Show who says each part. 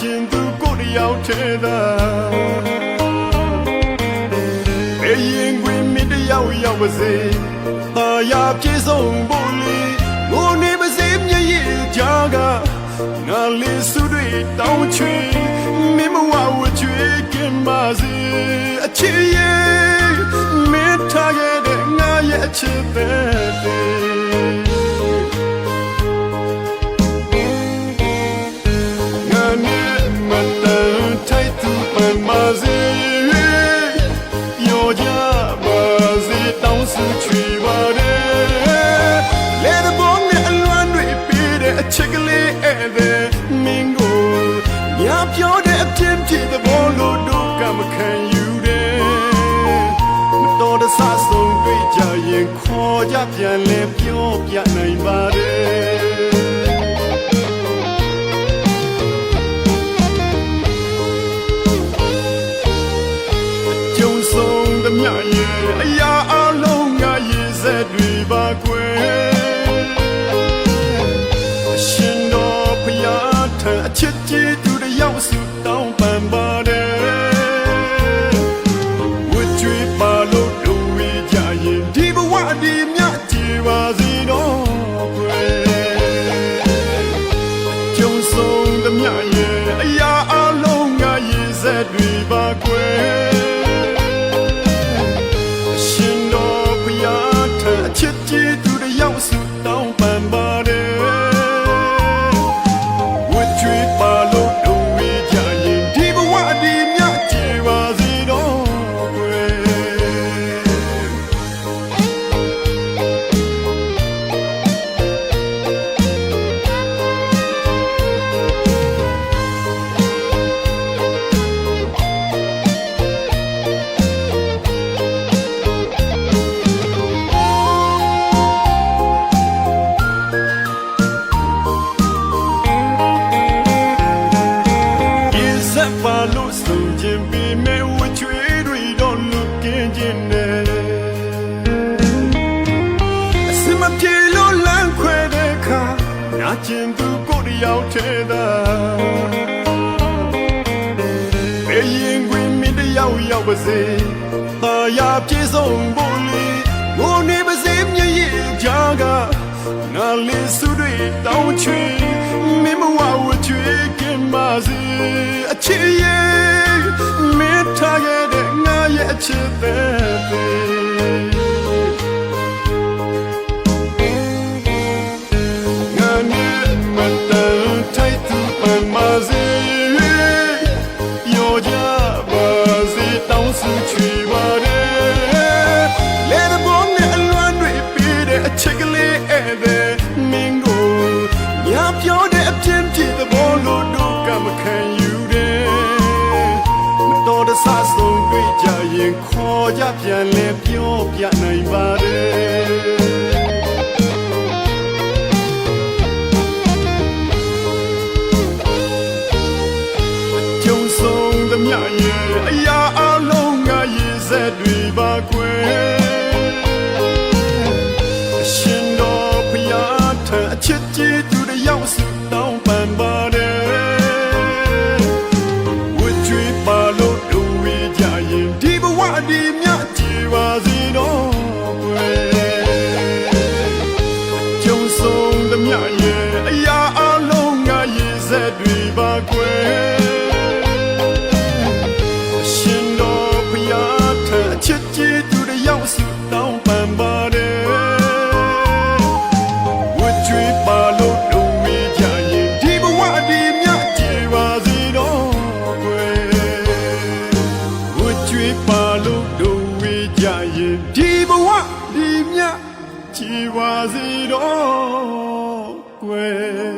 Speaker 1: ကျင်သူကိုတယောက်ထဲသာအရင်ကွင်မင်းတယောက်ရောက်ပါစေတာယာပြေဆုံးဖို့လေငိုနေပါစေမျက်ရည်ကြားကငါလေးစုတွေတောင်းချွေမင်းမဝဝချွေကင်ပါစေအချစ်ရဲ့မင်းထားခဲ့တဲ့ငါရဲ့အချစ်တဲ့ ပြန်လဲပြောပြနိုင်ပါတယ်ကြုံဆုံးသမျှရဲ့အရာအလုံးငါရေးဆက်တွေပါကွယ်အရှင်တော်ဖျားထံအချစ်ကြီးသူတစ်ယောက်စုတောင်းပန်ပါ ပါ ပြေလို့လမ်းခွဲတဲ့အခါနာကျင်သူကိုတယောက်ထဲသာဘယ်ရင်ခွင်မင်းတယောက်ရောက်ပါစေတာယာပြေဆုံးဖို့လေငိုနေပါစေမျက်ရည်ကြားကငါလေးစုတွေတောင်းချွေမင်းမဝဝချွေ ခေါ်ကြပြန်လဲပြောပြနိုင်ပါတယ်ကြုံဆုံးသမျှရဲ့အရာအလုံးငါရေးဆက်တွေပါကွယ် တော့ကွယ်